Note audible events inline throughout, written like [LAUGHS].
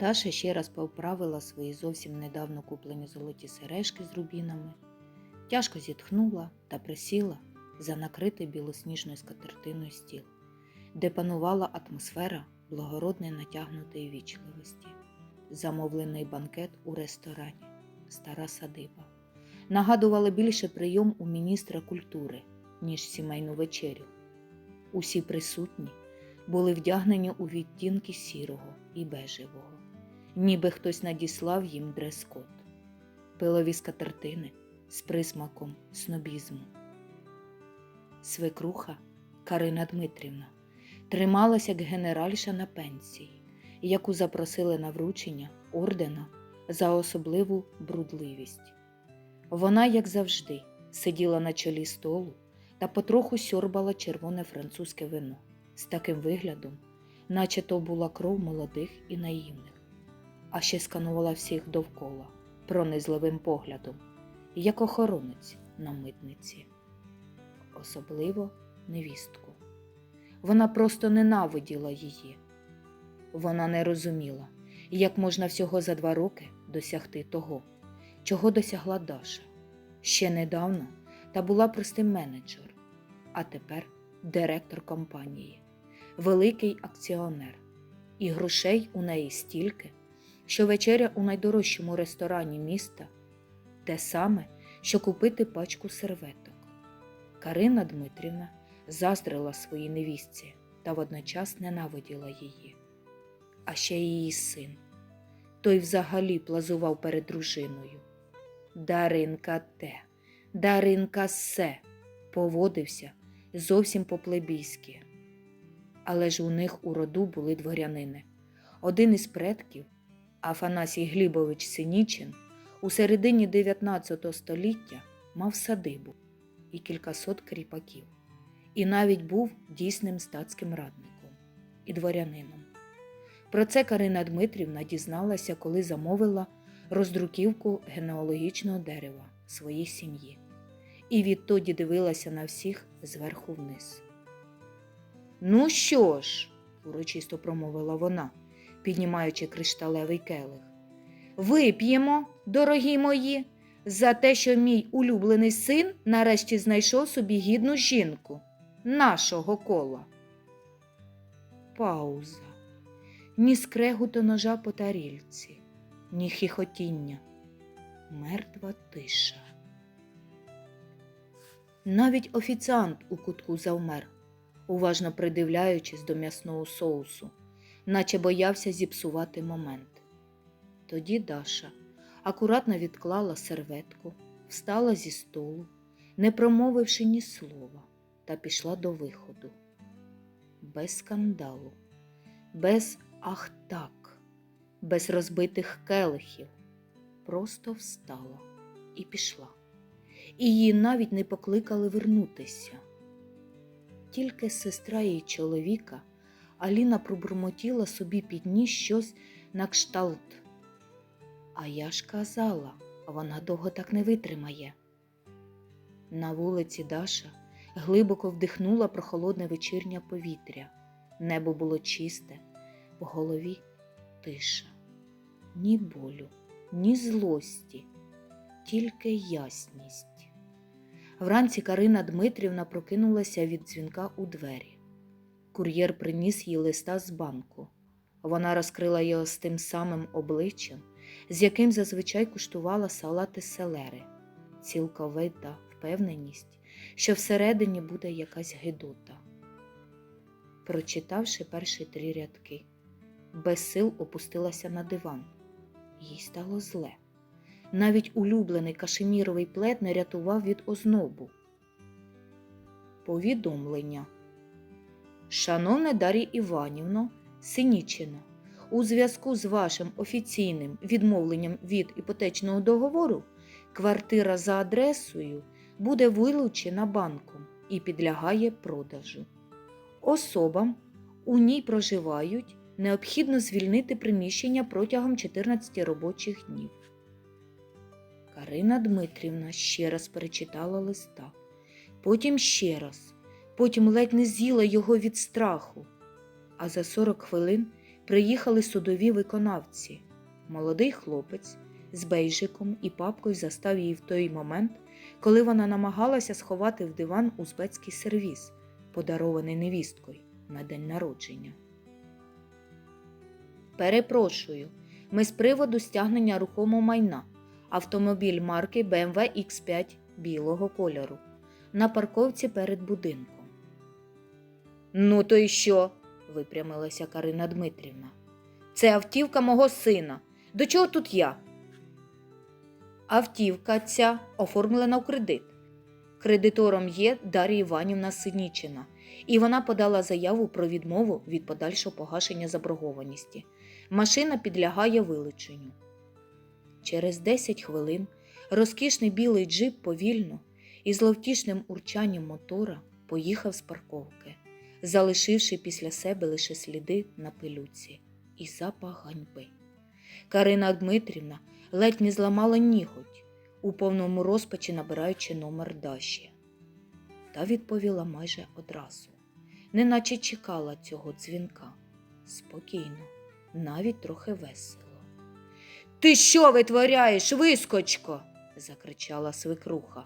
Даша ще раз поправила свої зовсім недавно куплені золоті сережки з рубінами, тяжко зітхнула та присіла за накритий білосніжною скатертиною стіл, де панувала атмосфера благородної натягнутої вічливості, замовлений банкет у ресторані, стара садиба. Нагадували більше прийом у міністра культури, ніж сімейну вечерю. Усі присутні були вдягнені у відтінки сірого і бежевого, ніби хтось надіслав їм дрес-код, пилові скатертини з присмаком снобізму. Свекруха Карина Дмитрівна трималась як генеральша на пенсії, яку запросили на вручення ордена за особливу брудливість. Вона, як завжди, сиділа на чолі столу та потроху сьорбала червоне французьке вино з таким виглядом, наче то була кров молодих і наївних, а ще сканувала всіх довкола пронизливим поглядом, як охоронець на митниці, особливо невістку. Вона просто ненавиділа її. Вона не розуміла, як можна всього за два роки досягти того, чого досягла Даша. Ще недавно та була простим менеджер, а тепер директор компанії, великий акціонер, і грошей у неї стільки, що вечеря у найдорожчому ресторані міста те саме, що купити пачку серветок. Карина Дмитрівна заздрила своїй невістці та водночас ненавиділа її. А ще її син. Той взагалі плазував перед дружиною. Даринка те, Даринка се поводився зовсім по-плебійськи. Але ж у них у роду були дворянини. Один із предків, Афанасій Глібович Синічин, у середині 19 століття мав садибу і кількасот кріпаків, і навіть був дійсним статським радником і дворянином. Про це Карина Дмитрівна дізналася, коли замовила роздруківку генеалогічного дерева своїй сім'ї, і відтоді дивилася на всіх зверху вниз. Ну що ж, урочисто промовила вона, піднімаючи кришталевий келих. Вип'ємо, дорогі мої, за те, що мій улюблений син нарешті знайшов собі гідну жінку нашого кола. Пауза. Ні скрегуту ножа по тарільці, ні хіхотіння. Мертва тиша. Навіть офіціант у кутку завмер, уважно придивляючись до м'ясного соусу, наче боявся зіпсувати момент. Тоді Даша акуратно відклала серветку, встала зі столу, не промовивши ні слова, та пішла до виходу. Без скандалу, без ах так, без розбитих келихів. Просто встала і пішла. І її навіть не покликали вернутися. Тільки сестра її чоловіка Аліна пробурмотіла собі під ніс щось на кшталт. А я ж казала, вона довго так не витримає. На вулиці Даша глибоко вдихнула прохолодне вечірнє повітря. Небо було чисте, в голові тиша, ні болю, ні злості, тільки ясність. Вранці Карина Дмитрівна прокинулася від дзвінка у двері. Кур'єр приніс їй листа з банку. Вона розкрила його з тим самим обличчям, з яким зазвичай куштувала салати селери, цілковита впевненість, що всередині буде якась гидота. Прочитавши перші три рядки, без сил опустилася на диван. Їй стало зле. Навіть улюблений кашеміровий плед не рятував від ознобу. Повідомлення. Шановна Дар'я Іванівно, Синічина, у зв'язку з вашим офіційним відмовленням від іпотечного договору квартира за адресою буде вилучена банком і підлягає продажу. Особам у ній проживають необхідно звільнити приміщення протягом 14 робочих днів. Карина Дмитрівна ще раз перечитала листа, потім ще раз, потім ледь не з'їла його від страху, а за 40 хвилин приїхали судові виконавці. Молодий хлопець з бейжиком і папкою застав її в той момент, коли вона намагалася сховати в диван узбецький сервіз, подарований невісткою на день народження. Перепрошую, ми з приводу стягнення рухомого майна. Автомобіль марки BMW X5 білого кольору на парковці перед будинком. Ну, то й що? випрямилася Карина Дмитрівна. Це автівка мого сина. До чого тут я? Автівка ця оформлена в кредит. Кредитором є Дар'я Іванівна Синічина, і вона подала заяву про відмову від подальшого погашення заборгованості. Машина підлягає вилученню. Через 10 хвилин розкішний білий джип повільно і з ловтішним урчанням мотора поїхав з парковки, залишивши після себе лише сліди на пилюці і запах ганьби. Карина Дмитрівна ледь не зламала ніготь, у повному розпачі набираючи номер Даші. Та відповіла майже одразу, неначе чекала цього дзвінка. Спокійно, навіть трохи весело. Ти що витворяєш, вискочко? закричала свекруха.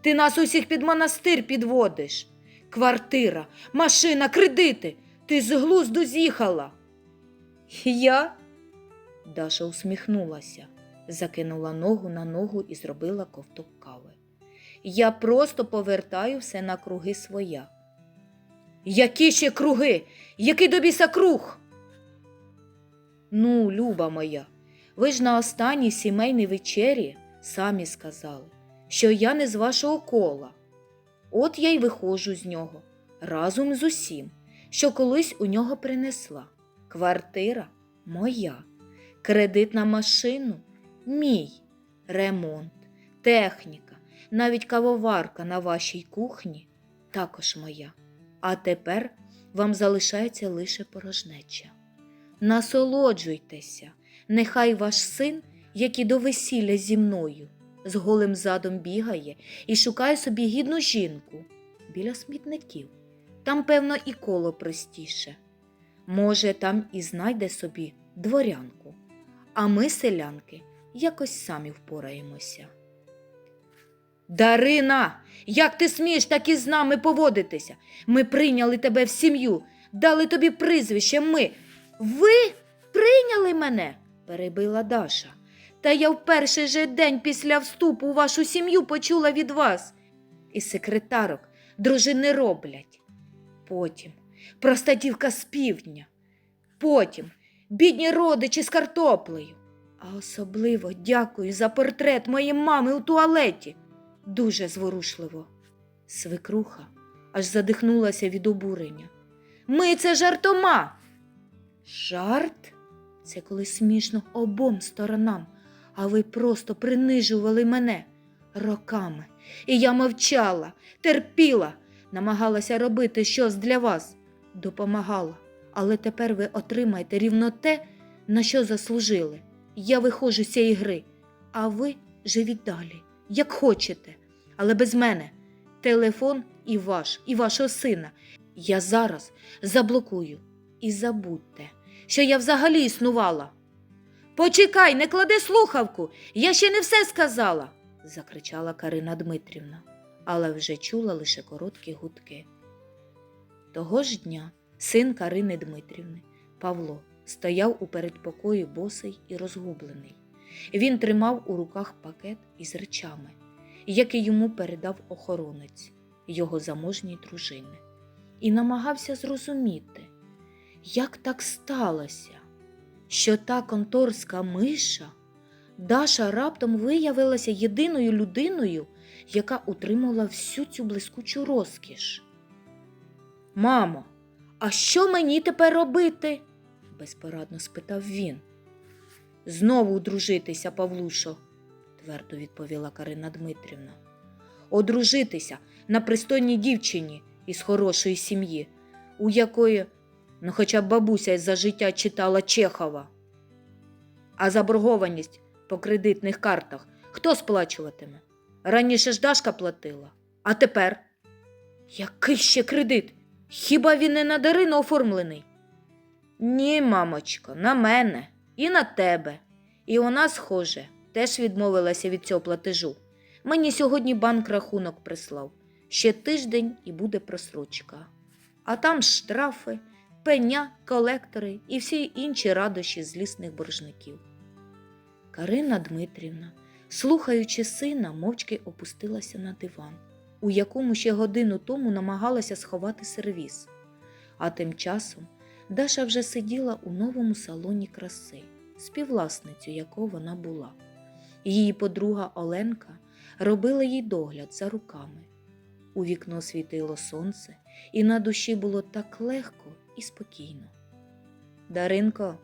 Ти нас усіх під монастир підводиш. Квартира, машина, кредити. Ти з глузду з'їхала. Я? Даша усміхнулася, закинула ногу на ногу і зробила ковток кави. Я просто повертаю все на круги своя. Які ще круги? Який до біса круг? Ну, люба моя, ви ж на останній сімейній вечері самі сказали, що я не з вашого кола. От я й виходжу з нього разом з усім, що колись у нього принесла. Квартира моя, кредит на машину мій, ремонт, техніка, навіть кавоварка на вашій кухні також моя. А тепер вам залишається лише порожнеча. Насолоджуйтеся, нехай ваш син, як і до весілля зі мною, з голим задом бігає і шукає собі гідну жінку біля смітників. Там, певно, і коло простіше. Може, там і знайде собі дворянку, а ми, селянки, якось самі впораємося. Дарина, як ти смієш так із нами поводитися? Ми прийняли тебе в сім'ю, дали тобі прізвище ми. Ви прийняли мене? перебила Даша. Та я в перший же день після вступу у вашу сім'ю почула від вас. І секретарок дружини роблять. Потім проста дівка з півдня. Потім бідні родичі з картоплею. А особливо дякую за портрет моєї мами у туалеті. Дуже зворушливо. Свекруха аж задихнулася від обурення. Ми це жартома. Жарт? Це коли смішно обом сторонам, а ви просто принижували мене роками. І я мовчала, терпіла, намагалася робити щось для вас, допомагала. Але тепер ви отримаєте рівно те, на що заслужили. Я виходжу з цієї гри, а ви живіть далі, як хочете, але без мене. Телефон і ваш, і вашого сина. Я зараз заблокую і забудьте, що я взагалі існувала. Почекай, не клади слухавку, я ще не все сказала, закричала Карина Дмитрівна, але вже чула лише короткі гудки. Того ж дня син Карини Дмитрівни, Павло, стояв у передпокої босий і розгублений. Він тримав у руках пакет із речами, який йому передав охоронець його заможній дружини, і намагався зрозуміти, як так сталося, що та конторська миша Даша раптом виявилася єдиною людиною, яка утримувала всю цю блискучу розкіш. Мамо, а що мені тепер робити? безпорадно спитав він. Знову одружитися, Павлушо, твердо відповіла Карина Дмитрівна. Одружитися на пристойній дівчині із хорошої сім'ї, у якої, ну хоча б бабуся за життя читала Чехова. А заборгованість по кредитних картах хто сплачуватиме? Раніше ж Дашка платила, а тепер? Який ще кредит? Хіба він не на Дарину оформлений? Ні, мамочко, на мене і на тебе. І вона, схоже, теж відмовилася від цього платежу. Мені сьогодні банк рахунок прислав. Ще тиждень і буде просрочка. А там штрафи, пеня, колектори і всі інші радощі злісних боржників. Карина Дмитрівна, слухаючи сина, мовчки опустилася на диван, у якому ще годину тому намагалася сховати сервіз. А тим часом Даша вже сиділа у новому салоні краси, співвласницю якого вона була. Її подруга Оленка робила їй догляд за руками. У вікно світило сонце, і на душі було так легко і спокійно. Даринко,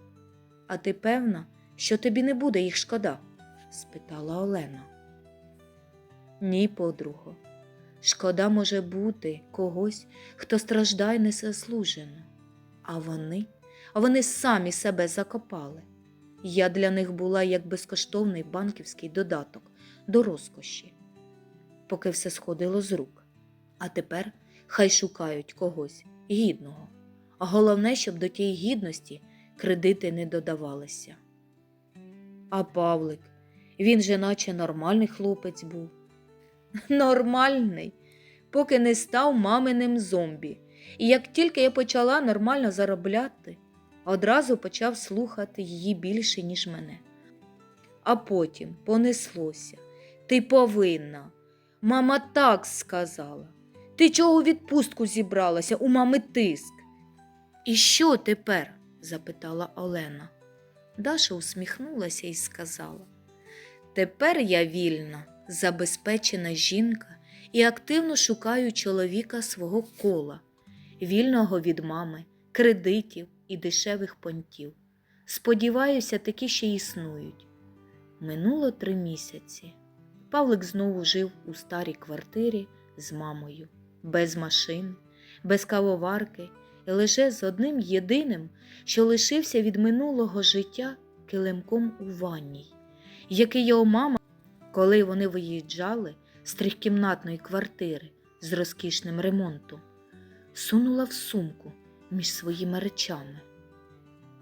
а ти певна, що тобі не буде їх шкода? спитала Олена. Ні, подруго. Шкода може бути когось, хто страждає незаслужено. А вони, а вони самі себе закопали. Я для них була як безкоштовний банківський додаток до розкоші, поки все сходило з рук. А тепер хай шукають когось гідного. Головне, щоб до тієї гідності кредити не додавалися. А Павлик, він же наче нормальний хлопець був. [LAUGHS] Нормальний, поки не став маминим зомбі. І як тільки я почала нормально заробляти, одразу почав слухати її більше, ніж мене. А потім понеслося. Ти повинна. Мама так сказала. Ти чого відпустку зібралася? У мами тиск. І що тепер? запитала Олена. Даша усміхнулася і сказала: Тепер я вільна, забезпечена жінка і активно шукаю чоловіка свого кола, вільного від мами, кредитів і дешевих понтів. Сподіваюся, такі ще існують. Минуло три місяці. Павлик знову жив у старій квартирі з мамою, без машин, без кавоварки лише з одним єдиним, що лишився від минулого життя килимком у ванній, який його мама, коли вони виїжджали з трьохкімнатної квартири з розкішним ремонтом, сунула в сумку між своїми речами.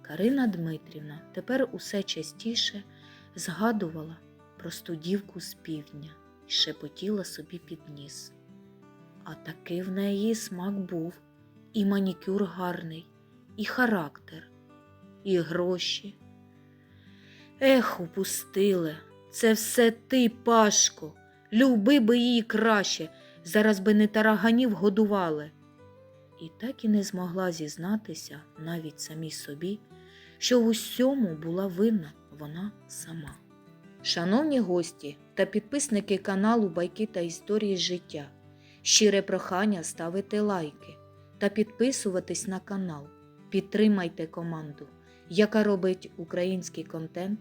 Карина Дмитрівна тепер усе частіше згадувала про студівку з півдня і шепотіла собі під ніс. А таки в неї смак був, і манікюр гарний, і характер, і гроші. Ех, упустили, це все ти, Пашко, люби би її краще, зараз би не тараганів годували. І так і не змогла зізнатися навіть самій собі, що в усьому була винна вона сама. Шановні гості та підписники каналу Байки та історії життя, щире прохання ставити лайки та підписуватись на канал. Підтримайте команду, яка робить український контент,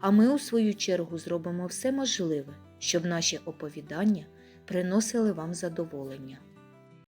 а ми у свою чергу зробимо все можливе, щоб наші оповідання приносили вам задоволення.